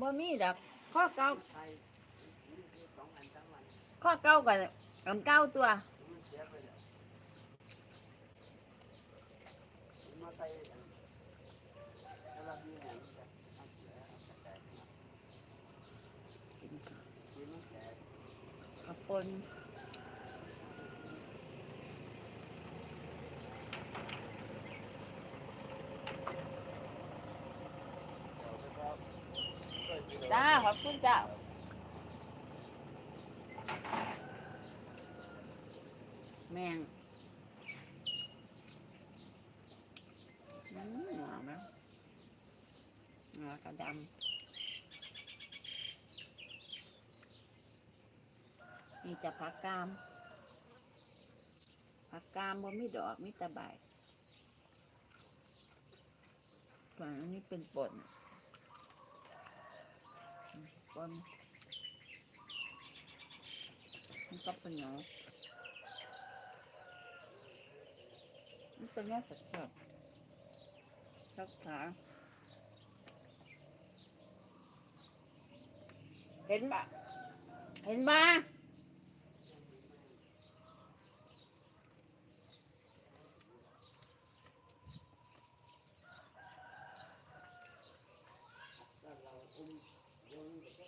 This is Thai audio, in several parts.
บ่มีดอกข้อเก่าข้อเก่ากับอันเก่าตัวมันเสียไปแล้วมาใส่กันแล้วเรามีอย่างนี้กันเอาเสียเอากระจายมากินมันแก่ ขับปน จ้าขอบคุณเจ้าแมงอืมหอมแล้วหอมกระดำนี่จะผักกามผักกามบ่มีดอกมีต่ใบส่วนอันนี้เป็นป่น ปนมันก็เป็นเหนียวมันเป็นเนื้อสดๆชักขาเห็นปะเห็นปะ แล้วเราอุ้มโยนไปแ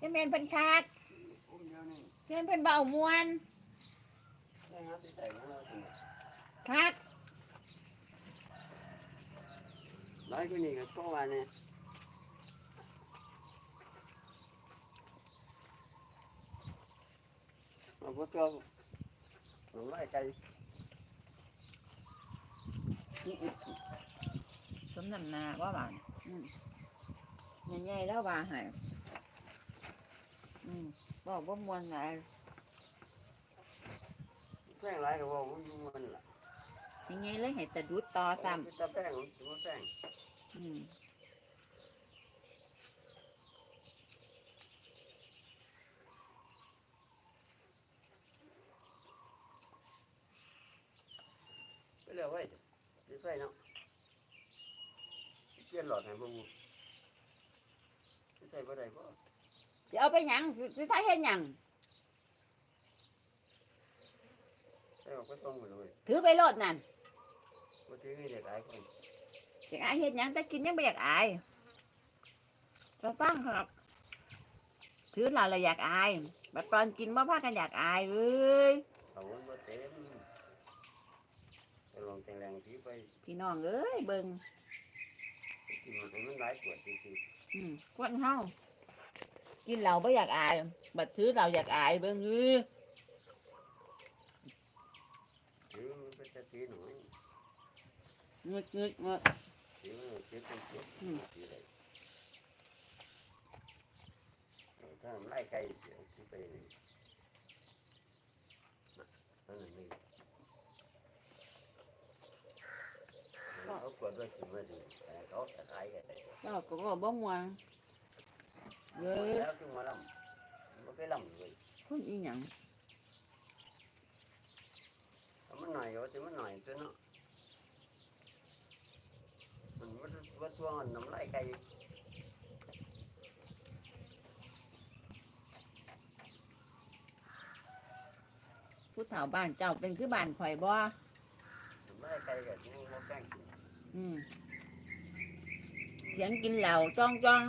ค่ เจะเมนเพิ่นคักอุ้มเดียวนี่เจะเมนเพิ่นเบามวนได้ครับที่ใส่ของเราถึงคักร้อยกว่านี่ก็เพราะว่าเนี่ยเราก็ตัวหนูไล่ไก่สมน้ำหนาว่าบานอืมใหญ่ๆแล้วว่าให้อืม บอกว่ามวนไหนแป้งไรก็บอกว่ามันล่ะใหญ่ๆเลยให้แต่ดูดต่อซ้ตาแป้งมันถือว่าแป้งำอืมไปเร็วไว้ดีไฟเนาะเปลี่ยนหลอดให้พวกมึงใส่บ่ได้บ่ จะเอาไปหยังสิสิท้ายเฮ็ดหยังใส่ออกไปส่งหมดเลยถือไปโลดนั่นบ่ถือให้เด็กหลายคนอยากอายเฮ็ดหยังแต่กินยังไม่อยากอายจะตั้งครับ ถือเราเลยอยากอายบัดตอนกินบ่พากันอยากอายเอ้ยเขามันบ่เต็มไปลองแข็งแรงที่ไปพี่น้องเอ้ยเบิ่งกินมันมันหลายปวดจริงอืมคนเฮา กินเหล้าบ่อยากอาย บัดถือเราอยากอายเบิ่งเอ้ยๆถือมันเป็นแต่ถือหน่อยงึดงึดงึดถือมันถือเป็นเจ็บอืมถือได้ถ้ามันไล่ไก่เดี๋ยวถือไปนี่น่ะนั่นน่ะนี่เขากดไว้กินไว้ดีแต่เขาจะขายกันได้เจ้าก็บ่ม่วน เอ้ยแล้วคือมาลำมันก็ลำเลยคนอีหยังเอามันหน่อยว่าจะมันหน่อยตัวเนาะมันว่าว่าตัวมันน้ำลายไก่ผู้เฒ่าบ้านเจ้าเป็นคือบ้านข่อยบ่น้ำลายไก่กับยังว่าแป้งกินอืมเสียงกินเหล้าจ้องจ้อง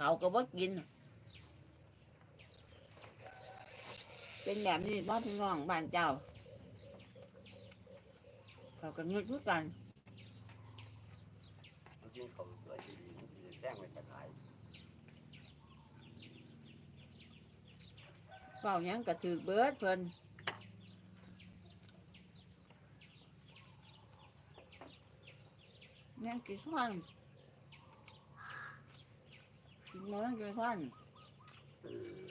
เขาก็บ่กิน เป็นแบบนี้บ่พี่น้องบ้านเจ้า เขาก็งึดคือกันมันกินของตัวดีมันจะแป้งไว้จะขายเฝ้าหยังก็ถือเบิดเพิ่นยังกี่ซ้อน กินมากี่ซ้นเออ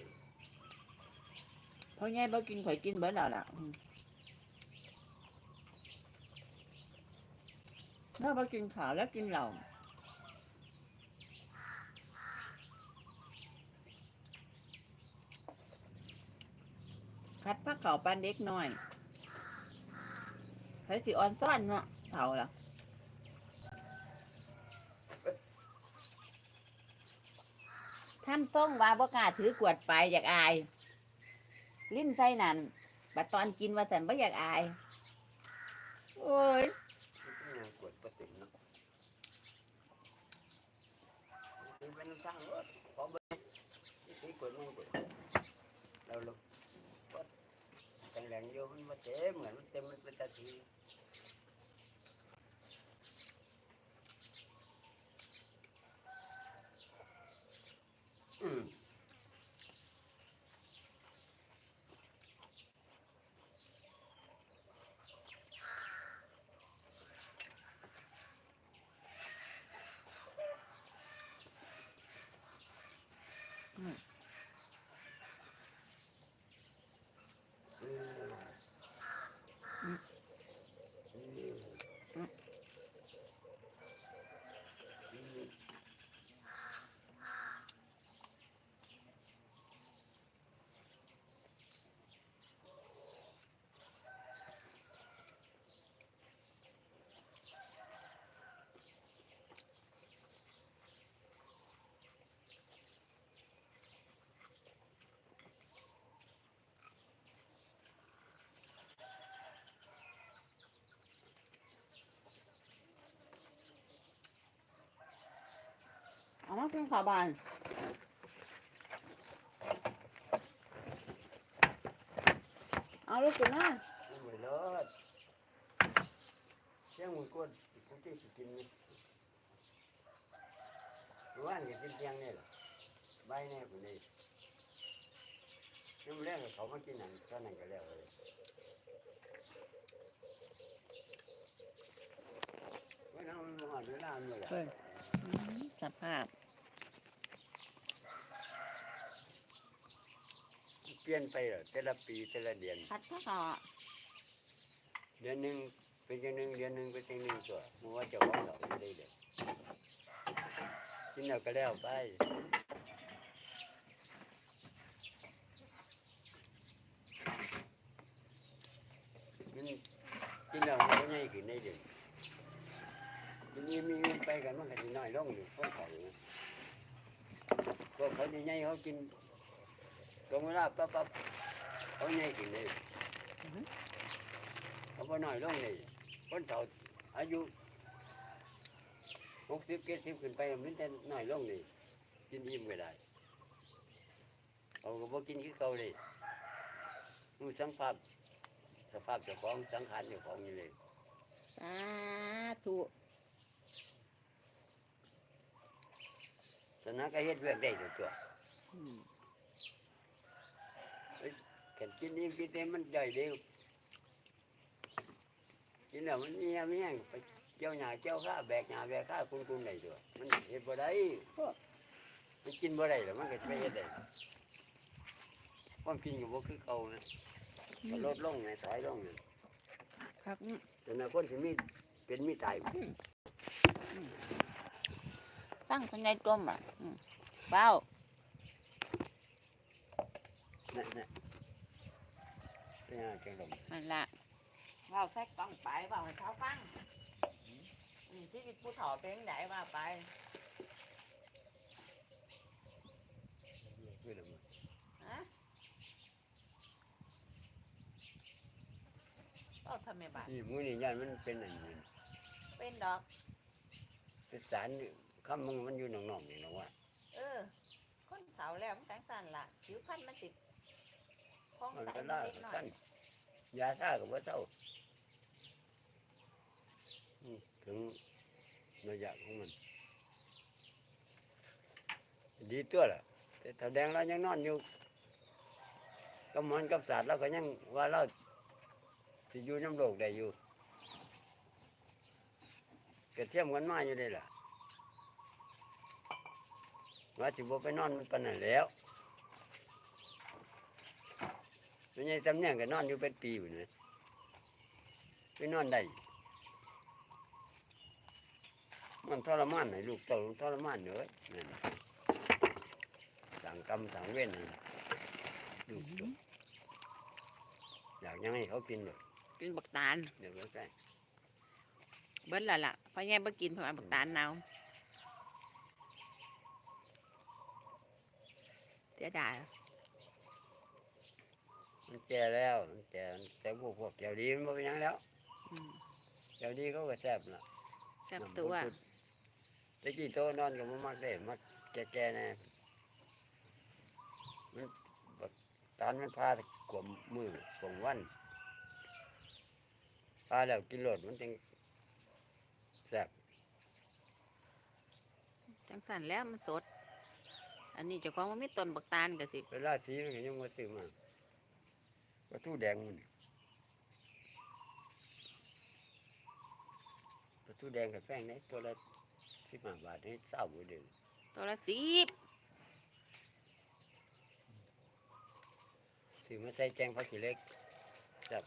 เพราะไงบ่กินข่อยกินเบิดแล้วล่ะถ้าบ่กินขาวแล้วกินเหล้าคัดผ้าขาวปานเด็กน้อยไผสิออนซ่อนเนาะเฒ่าล่ะ ท่านต้องว่าบ่กล้าถือกวดไปอยากอาย ลิ้นใส่นั่นบัดตอนกินว่าสันบ่อยากอาย โอ้ยเป็นกวดปติเนาะมันเป็นสร้างรถพอเบิ่งที่กวดมันกวดเราลงกกันแหลงอยู่มันมาเต็มเหมือนมันเต็มมันเป็นตาที อื มากินข้าวบานเอาลูกกินนะมันไม่รอดเสียงมือกดกูที่สิกินนี่รู้ว่านี่กินเสียงนี่แหละใบแน่กูนี่ยังไม่แรกเขามากินหนังก็นั่นก็แล้วเลยว่าน้ำมันหอดเวลาเมื่อไหร่เฮ้ยอืมสภาพ ปลี่ยนไปเหรอแต่ละปีแต่ละเดือนคัดผ้าขาวอะเดือนหนึ่งเป็นอย่างหนึ่งเดือนหนึ่งเป็นอย่างหนึ่งตัวมัว่าจะว่าเราไม่ได้เลยกินแล้วก็แล้วไปมันกินแล้วมันก็ใหญ่ขึ้นได้เดือนมันมีมีเงินไปกันมันก็จะน้อยลงอยู่เพราะเขาเนี่ยพวกเขาจะใหญ่เขากิน ตรงเวลาปั๊บปั๊บเขาใหญ่ขึ้นเลยเขาบ่น้อยลงนี่คนเฒ่าอายุหกสิบเจ็ดสิบขึ้นไปมันจะน้อยลงนี่กินอิ่มก็ได้เขาก็บ่กินคือเก่าเลยมูสังภาพสภาพเจ้าของสังขารเจ้าของอยู่เลยสาธุตอนนั้นก็เฮ็ดเรื่องได้ตัวตัว อืมกันกินอิ่มกินเต็มมันได้เร็วกินแล้วมันเมียเมียไปเจ้าหญ้าเจ้าข้าแบกหญ้าแบกข้าคุณคุณได้ตัวมันเฮ็ดบ่ได้มันกินบ่ได้หรอกมันก็จะไปเฮ็ดได้ความกินก็บ่คือเก่านะก็ลดลงไงถอยลงไงครับแต่นะคนที่มีเป็นมีตายตั้งเป็นในต้มอะอืมเบ้านั่น น่ะเป็นอะไรจังลมนั่นละเบ้าแทรกต้องไปเบ้าให้เขาฟังอืมชีวิตผู้ถอเป็นไหนว่าไปคือละมันฮะเอาทำไมบ้านนี่มือนี่ยันมันเป็นอันนี้เป็นดอก เป็นสารนี่คำมึงมันอยู่หนองๆอย่างนั้นว่า เออ คนเสาแล้วมันแตงสันละผิวพันธุ์มันติด พองมันใสก็นิล่าดหน่อกัยนยาซ่ากับว่าเศร้าอืมถึงระยะของมัน ดีตัวล่ะ แต่แสดงเรายังนอนอยู่กับหมอนกับศาสตร์เราก็ยังว่าเราสิอยู่น้ำโลกได้อยู่กระเทียมกันมาอยู่เลยล่ะว่าสิบไปนอนมันปานนั้นแล้ว ไม่ใช่สำเนียงก็นอนอยู่เป็นปีอยู่นะไปนอนได้มันทรมานให้ลูกเต่าทรมานเนอะนั่นน่ะสั่งกรรมสั่งเวรนั่นน่ะลูกเต่ายังให้เขากินเลยกินบักตาลเดี๋ยวใกล้เบิ้ลละล่ะเพราะแง่บ่กินเพราะว่าบักตาลเนาเสียดาย มันแก่แล้วมันแก่แต่พวกพวกเจ้าดีมันบ่เป็นหยังแล้วอืมเจ้าดีเขาก็แซ่บละแซ่บตัวน้ำพุดๆตะกี้โตนอนก็บ่มักได้มักแก่ๆแน่มันบักตานมันพากลมมือกลมวันพาแล้วกินโลดมันจึงแซ่บจังสันแล้วมันสด อันนี้เจ้าของมันไม่ต้นบักตาลก็สิ เวลาสีมันก็ยังมาซื้อมา ปลาทูแดงมันปลาทูแดงกับแป้งนี่ตัวละสิบห้าบาทนี่เศร้าบ่เดือนตัวละสิบซื้อมาใส่แกงผักขี้เหล็กจับ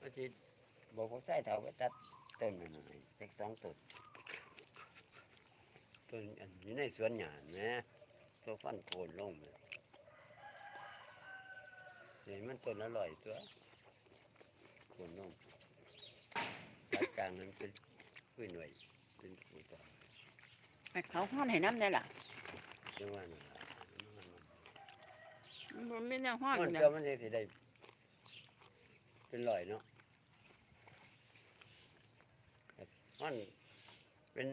มาจีบอกพวกใส่เถาไปตัดต้นมันหน่อยเล็กสองต้นต้นอันอยู่ในสวนหยานนะตัวฟันโคนลงเลยเห็นมันต้นอร่อยตัวโคนลงปลายกลางนั้นเป็นพื้นหน่วยเป็นผู้ต่อไปเขาห้อนให้น้ำได้ล่ะจังว่านั่นล่ะมันมันไม่แนวห้อนมันเลเกลือยมันจะสิได้ เป็นรอยเนาะครับมันเป็น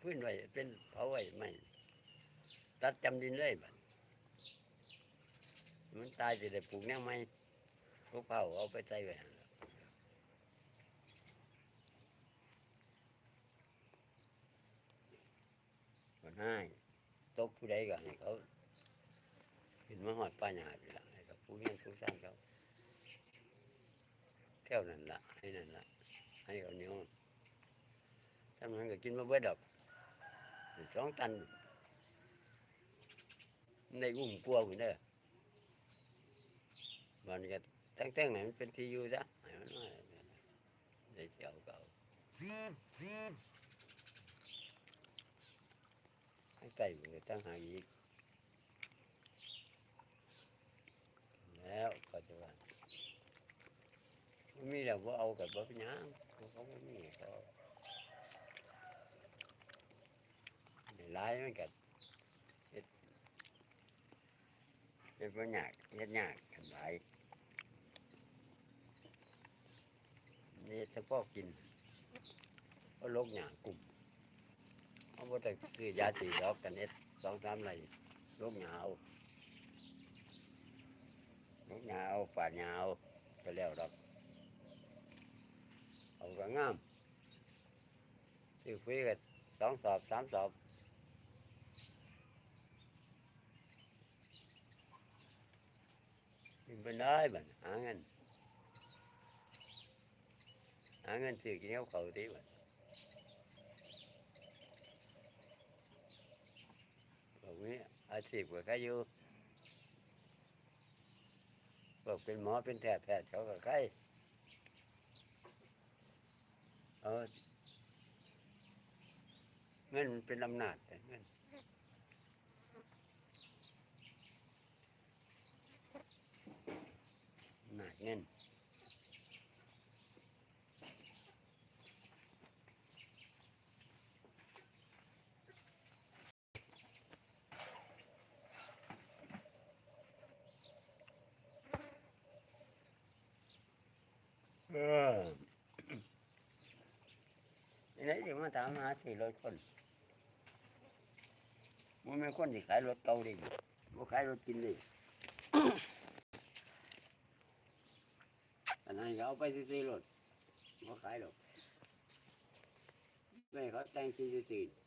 พื้นไว้เป็นเผาไว้ไม่ตัดจำดินเลยบัด มันตายจะได้ปลูกแนวไม่พวกเผาเอาไปใส่ไว้หั่นล่ะคนให้ตกผู้ใดก็ให้เขาเห็นมาหอดป้าหยาดีละให้กับผู้เลี้ยงผู้สร้างเขาเท่านั้นละให้นั่นละให้เขาเหนียวทำนั้นก็กินมาเบิดดอกได้สองตันในอุ้มกลัวคุณเด้อ มันก็ตั้งแต่งไหนมันเป็นที่อยู่ซะให้มันมาได้เสียวเก่าให้ไก่มันก็ตั้งหากอีก แล้วก็จะว่าไม่มีแล้วว่าเอากับบ่เป็นยังเขาเขาไม่มีเขาในร้ายมันกัเฮ็ดเฮ็ดบ่ยากเฮ็ดยากกันหลาย นี่ถ้าพ่อกินก็ลกหยากกลุ่มเขาบ่ได้ซื้อยาสีดอกกันเฮ็ดสองสามไรลกหยาเอานกยาวป่าหยาวไปแล้วดอก เอาก็งามซื้อฟีก็สองสอบสามสอบกินไปได้บัดหาเงิน หาเงินซื้อกินข้าวเขาดีบัดบอกนี้อาชีพก็แค่อยู่บอกเป็นหมอเป็นแพทย์แพทย์เขาก็ใครเอาเงินเป็นอำนาจเงินอำนาจเงินเออไหนจะ มาถามหาสี่ร้อยคนมันไม่คนที่ขายรถเก่าดิมันขายรถกินดิอันนั้นเอาไปซื้อรถมันขายหรอกไม่เขาแต่งซื้อๆ